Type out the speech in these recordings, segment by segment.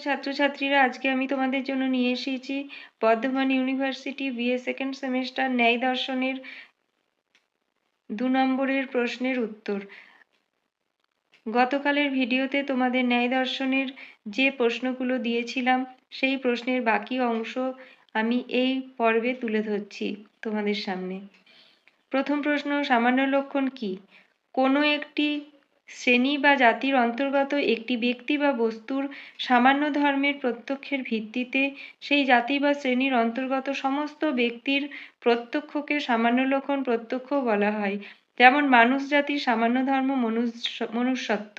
ছাত্রছাত্রীরা, আজকে আমি তোমাদের জন্য নিয়ে এসেছি Bardhaman university B A second semester ন্যায় দর্শনের দু নম্বরের প্রশ্নের উত্তর। গতকালের ভিডিওতে তোমাদের ন্যায় দর্শনের যে প্রশ্নগুলো দিয়েছিলাম, সেই প্রশ্নের বাকি অংশ আমি এই পর্বে তুলে ধরছি তোমাদের সামনে। প্রথম প্রশ্ন, সামান্য লক্ষণ কি? কোনো একটি শ্রেণি বা জাতির অন্তর্গত একটি ব্যক্তি বা বস্তুর সামান্য ধর্মের প্রত্যক্ষের ভিত্তিতে সেই জাতি বা শ্রেণির অন্তর্গত সমস্ত ব্যক্তির প্রত্যক্ষকে সামান্য লক্ষণ প্রত্যক্ষ বলা হয়। যেমন মানুষ জাতির সামান্য ধর্ম মনুষ্য, মনুষ্যত্ব।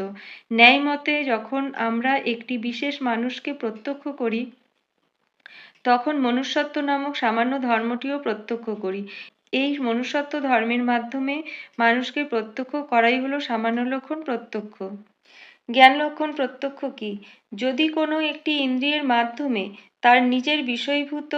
ন্যায় মতে যখন আমরা একটি বিশেষ মানুষকে প্রত্যক্ষ করি, তখন মনুষ্যত্ব নামক সামান্য ধর্মটিও প্রত্যক্ষ করি। এই মনুষ্যত্ব ধর্মের মাধ্যমে মানুষকে প্রত্যক্ষ করাই হলো সামান্য লক্ষণ প্রত্যক্ষ। জ্ঞান লক্ষণ প্রত্যক্ষ কি? যদি কোনো একটি ইন্দ্রিয়ের মাধ্যমে তার নিজের বিষয়ভূত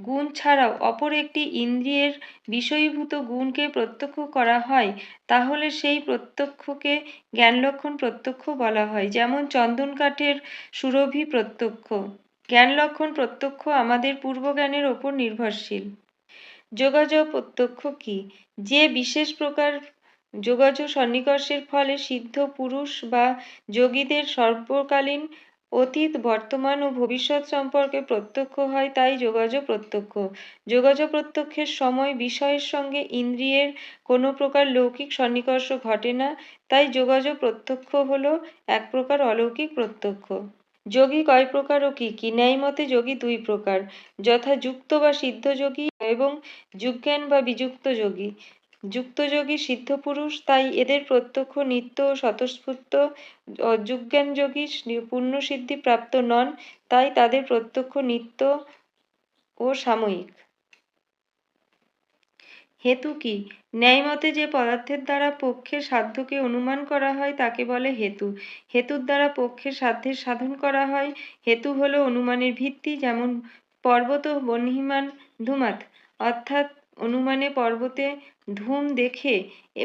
গুণ ছাড়াও অপর একটি ইন্দ্রিয়ের বিষয়ভূত গুণকে প্রত্যক্ষ করা হয়, তাহলে সেই প্রত্যক্ষকে জ্ঞান লক্ষণ প্রত্যক্ষ বলা হয়, যেমন চন্দন কাঠের সুরভি প্রত্যক্ষ। জ্ঞান লক্ষণ প্রত্যক্ষ আমাদের পূর্বজ্ঞানের ওপর নির্ভরশীল। যোগাযোগ প্রত্যক্ষ কি? যে বিশেষ প্রকার যোগাযোগ সন্নিকর্ষের ফলে সিদ্ধ পুরুষ বা যোগীদের সর্বকালীন অতীত, বর্তমান ও ভবিষ্যৎ সম্পর্কে প্রত্যক্ষ হয়, তাই যোগাযোগ প্রত্যক্ষ। যোগাযোগ প্রত্যক্ষের সময় বিষয়ের সঙ্গে ইন্দ্রিয়ের কোনো প্রকার লৌকিক সন্নিকর্ষ ঘটে না, তাই যোগাযোগ প্রত্যক্ষ হলো এক প্রকার অলৌকিক প্রত্যক্ষ। যোগী কয় প্রকার ও কি? কি ন্যায় মতে যোগী দুই প্রকার। যথা যুক্ত বা সিদ্ধ যোগী এবং যুজ্ঞান বা বিযুক্ত যোগী। যুক্ত যোগী সিদ্ধ পুরুষ, তাই এদের প্রত্যক্ষ, নিত্য ও স্বতঃস্ফূর্ত পূর্ণ সিদ্ধি প্রাপ্ত নন, তাই তাদের প্রত্যক্ষ, নিত্য ও সাময়িক। হেতু কি? ন্যায়মতে যে পদার্থের দ্বারা পক্ষের সাধ্যকে অনুমান করা হয়, তাকে বলে হেতু। হেতুর দ্বারা পক্ষের সাধ্যের সাধন করা হয়। হেতু হলো অনুমানের ভিত্তি, যেমন পর্বত বহ্নিমান ধূমাত। অর্থাৎ অনুমানে পর্বতে ধূম দেখে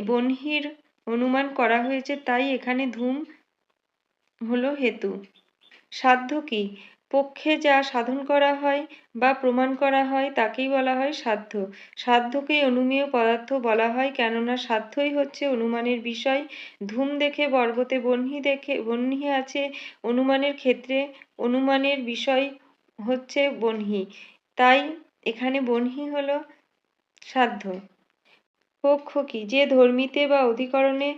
বহ্নির অনুমান করা হয়েছে, তাই এখানে ধূম হলো হেতু। সাধ্য কি? পক্ষে যা সাধন করা হয় বা প্রমাণ করা হয় তাকেই বলা হয় সাধ্য। সাধ্যকেই অনুমেয় পদার্থ বলা হয়, কেননা সাধ্যই হচ্ছে অনুমানের বিষয়। ধূম দেখে পর্বতে বহ্নি দেখে বহ্নি আছে, অনুমানের ক্ষেত্রে অনুমানের বিষয় হচ্ছে বহ্নি তাই এখানে বহ্নি হলো সাধ্য। পক্ষ কি যে ধর্মীতে বা অধিকরণে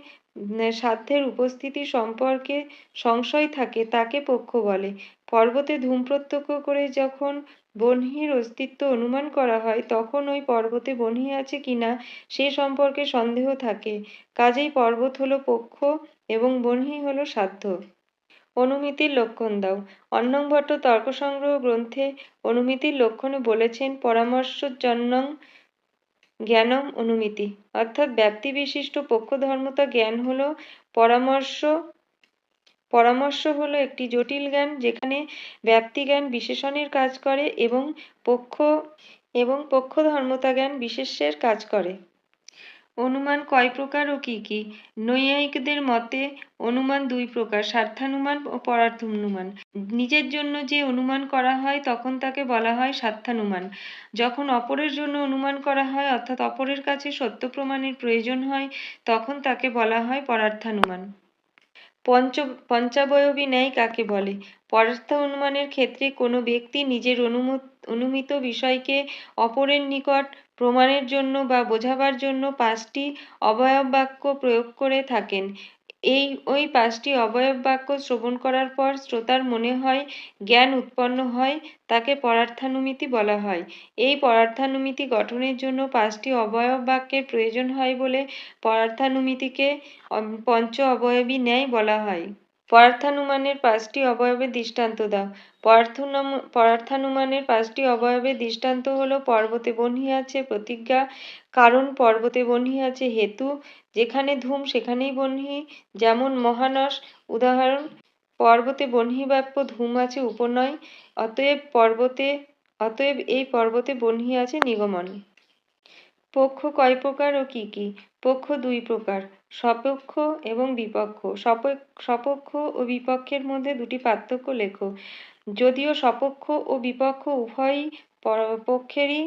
সাধ্যের উপস্থিতি সম্পর্কে সংশয় থাকে, তাকে পক্ষ বলে। পর্বতে ধূম প্রত্যক্ষ করে যখন বহ্নির অস্তিত্ব অনুমান করা হয়, তখন ওই পর্বতে বহ্নি আছে কিনা সে সম্পর্কে সন্দেহ থাকে। কাজেই পর্বত হলো পক্ষ এবং বহ্নি হলো সাধ্য। অনুমিতির লক্ষণ দাও। অন্নং ভট্ট তর্ক সংগ্রহ গ্রন্থে অনুমিতির লক্ষণে বলেছেন পরামর্শ পরামর্শজন্যং জ্ঞানম অনুমিতি। অর্থাৎ ব্যক্তি বিশিষ্ট পক্ষধর্মতা জ্ঞান হলো পরামর্শ পরামর্শ হলো একটি জটিল জ্ঞান যেখানে ব্যক্তি জ্ঞান বিশেষণের কাজ করে এবং পক্ষ, এবং পক্ষধর্মতা জ্ঞান বিশেষ্যের কাজ করে। অনুমান কয় প্রকার ও কি কি? নৈয়ায়িকদের মতে, অনুমান দুই প্রকার, স্বার্থানুমান ও পরার্থানুমান। নিজের জন্য যে অনুমান করা হয়, তখন তাকে বলা হয় স্বার্থানুমান। যখন অপরের জন্য অনুমান করা হয়, অর্থাৎ অপরের কাছে সত্য প্রমাণের প্রয়োজন হয়, তখন তাকে বলা হয় পরার্থানুমান। পঞ্চ, পঞ্চাবয়বী ন্যায় কাকে বলে? পরার্থ অনুমানের ক্ষেত্রে কোনো ব্যক্তি নিজের অনুমত অনুমিত বিষয়কে অপরের নিকট প্রমাণের জন্য বা বোঝাবার জন্য পাঁচটি অবয়ব বাক্য প্রয়োগ করে থাকেন। এই, ওই পাঁচটি অবয়ব বাক্য শ্রবণ করার পর শ্রোতার মনে হয় জ্ঞান উৎপন্ন হয়, তাকে পরার্থানুমিতি বলা হয়। এই পরার্থানুমিতি গঠনের জন্য পাঁচটি অবয়ব বাক্যের প্রয়োজন হয় বলে পরার্থানুমিতিকে পঞ্চ অবয়বী ন্যায় বলা হয়। পরার্থানুমানের পাঁচটি অবয়বের দৃষ্টান্ত দাও। পরার্থনাম, পরার্থানুমানের পাঁচটি অবয়বের দৃষ্টান্ত হলো পর্বতে বহ্নি আছে, প্রতিজ্ঞা, কারণ পর্বতে বহ্নি আছে, হেতু, যেখানে ধূম সেখানেই বহ্নি যেমন মহানস উদাহরণ, পর্বতে বহ্নি বাক্য ধূম আছে, উপনয়, অতএব পর্বতে, অতএব এই পর্বতে বহ্নি আছে, নিগমন। পক্ষ কয় প্রকার ও কি কি? পক্ষ দুই প্রকার স্বপক্ষ এবং বিপক্ষ। সপক্ষ ও বিপক্ষের মধ্যে দুটি পার্থক্য লেখো। যদিও সপক্ষ ও বিপক্ষ উভয়ই পক্ষেরই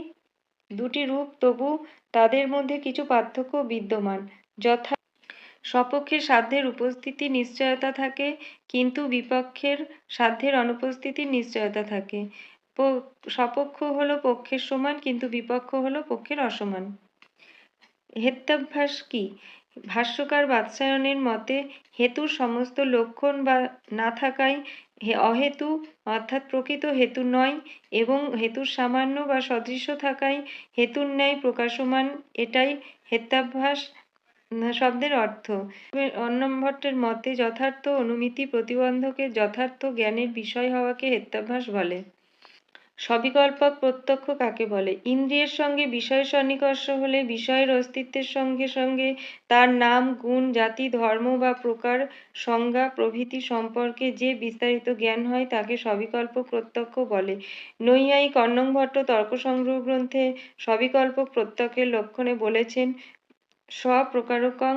দুটি রূপ, তবু তাদের মধ্যে কিছু পার্থক্য বিদ্যমান। যথা স্বপক্ষের সাধ্যের উপস্থিতি নিশ্চয়তা থাকে, কিন্তু বিপক্ষের সাধ্যের অনুপস্থিতির নিশ্চয়তা থাকে। সপক্ষ হলো পক্ষের সমান, কিন্তু বিপক্ষ হলো পক্ষের অসমান। হেত্যাভ্যাস কি? ভাষ্যকার বাৎসায়নের মতে হেতুর সমস্ত লক্ষণ বা না থাকায় অহেতু, অর্থাৎ প্রকৃত হেতু নয়, এবং হেতুর সামান্য বা সদৃশ্য থাকায় হেতুর ন্যায় প্রকাশমান, এটাই হেত্যাভ্যাস শব্দের অর্থ। অন্নম ভট্টের মতে, যথার্থ অনুমিতি প্রতিবন্ধকের যথার্থ জ্ঞানের বিষয় হওয়াকে হেত্যাভ্যাস বলে। সবিকল্পক প্রত্যক্ষ কাকে বলে? ইন্দ্রিয়ের সঙ্গে বিষয় সন্নিকর্ষ হলে বিষয়ের অস্তিত্বের সঙ্গে সঙ্গে তার নাম, গুণ, জাতি, ধর্ম বা প্রকার সংজ্ঞা, প্রভৃতি সম্পর্কে যে বিস্তারিত জ্ঞান হয় তাকে সবিকল্প প্রত্যক্ষ বলে। নৈয়ায়িক অন্নং ভট্ট তর্কসংগ্রহ গ্রন্থে সবিকল্পক প্রত্যক্ষের লক্ষণে বলেছেন, স্বপ্রকারকং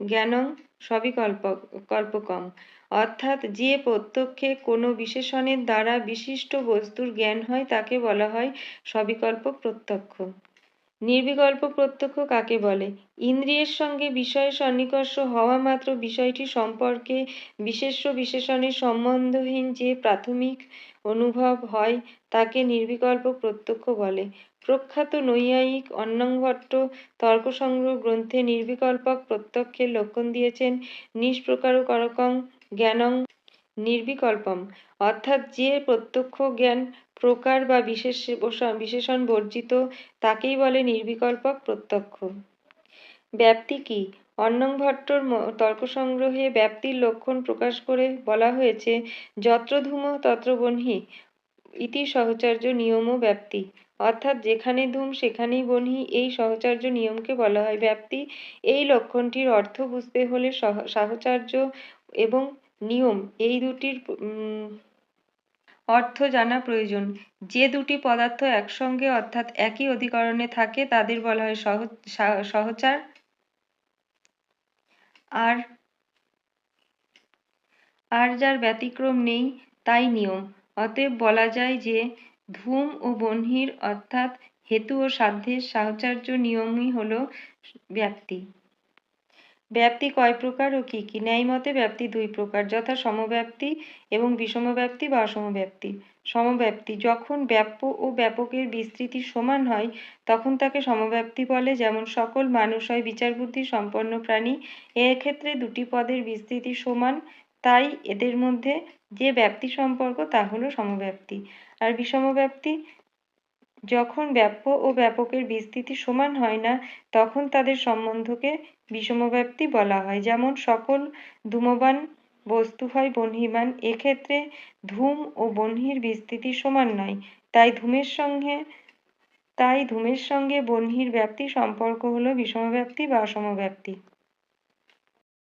জ্ঞানং সবিকল্প কল্পকং। অর্থাৎ যে প্রত্যক্ষে কোনো বিশেষণের দ্বারা বিশিষ্ট বস্তুর জ্ঞান হয় তাকে বলা হয় সবিকল্প প্রত্যক্ষ। নির্বিকল্প প্রত্যক্ষ কাকে বলে? ইন্দ্রিয়ের সঙ্গে বিষয়ের সন্নিকর্ষ হওয়া মাত্র বিষয়টি সম্পর্কে বিশেষ্য বিশেষণের সম্বন্ধহীন যে প্রাথমিক অনুভব হয় তাকে নির্বিকল্প প্রত্যক্ষ বলে। প্রখ্যাত নৈয়ায়িক অন্নংভট্ট তর্কসংগ্রহ গ্রন্থে নির্বিকল্পক প্রত্যক্ষের লক্ষণ দিয়েছেন নিষ্প্রকারকরকং জ্ঞানং নির্বিকল্পম। অর্থাৎ যে প্রত্যক্ষ জ্ঞান প্রকার বা বিশেষ বিশেষণ বর্জিত, তাকেই বলে নির্বিকল্পক প্রত্যক্ষ। ব্যাপ্তি কি? অন্নং ভট্টর তর্ক সংগ্রহে ব্যাপ্তির লক্ষণ প্রকাশ করে বলা হয়েছে যত্র ধূম তত্র বহ্নি ইতি সহচার্য নিয়ম ব্যাপ্তি। অর্থাৎ যেখানে ধূম, সেখানেই বহ্নি এই সহচার্য নিয়মকে বলা হয়। ব্যাপ্তি এই লক্ষণটির অর্থ বুঝতে হলে সাহচর্য এবং নিয়ম, এই দুটির অর্থ জানা প্রয়োজন। যে দুটি পদার্থ একসঙ্গে অর্থাৎ একই অধিকরণে থাকে, তাদের বলা হয় সহ সহচার। আর আর যার ব্যতিক্রম নেই, তাই নিয়ম। অতএব বলা যায় যে, ধূম ও বহ্নির অর্থাৎ হেতু ও সাধ্যের সাহচর্য নিয়মই হল ব্যাপ্তি ব্যাপ্তি কয় প্রকার ও কি কি? ন্যায় মতে ব্যাপ্তি দুই প্রকার, যথা সমব্যাপ্তি এবং বিষমব্যাপ্তি বা অসমব্যাপ্তি। সমব্যাপ্তি যখন ব্যাপ্য ও ব্যাপকের বিস্তৃতি সমান হয়, তখন তাকে সমব্যাপ্তি বলে। যেমন সকল মানুষ হয় বিচার বুদ্ধি সম্পন্ন প্রাণী এক্ষেত্রে দুটি পদের বিস্তৃতি সমান। তাই এদের মধ্যে যে ব্যাপ্তি সম্পর্ক, তা হলো সমব্যাপ্তি। আর বিষমব্যাপ্তি যখন ব্যাপ্য ও ব্যাপকের বিস্তৃতি সমান হয় না, তখন তাদের সম্বন্ধকে বিষমব্যাপ্তি বলা হয়। যেমন, সকল ধূমবান বস্তু হয় বহ্নিমান এক্ষেত্রে ধূম ও বহ্নির বিস্তৃতি সমান নয়। তাই ধূমের সঙ্গে, তাই ধূমের সঙ্গে বহ্নির ব্যাপ্তি সম্পর্ক হলো বিষমব্যাপ্তি বা অসমব্যাপ্তি।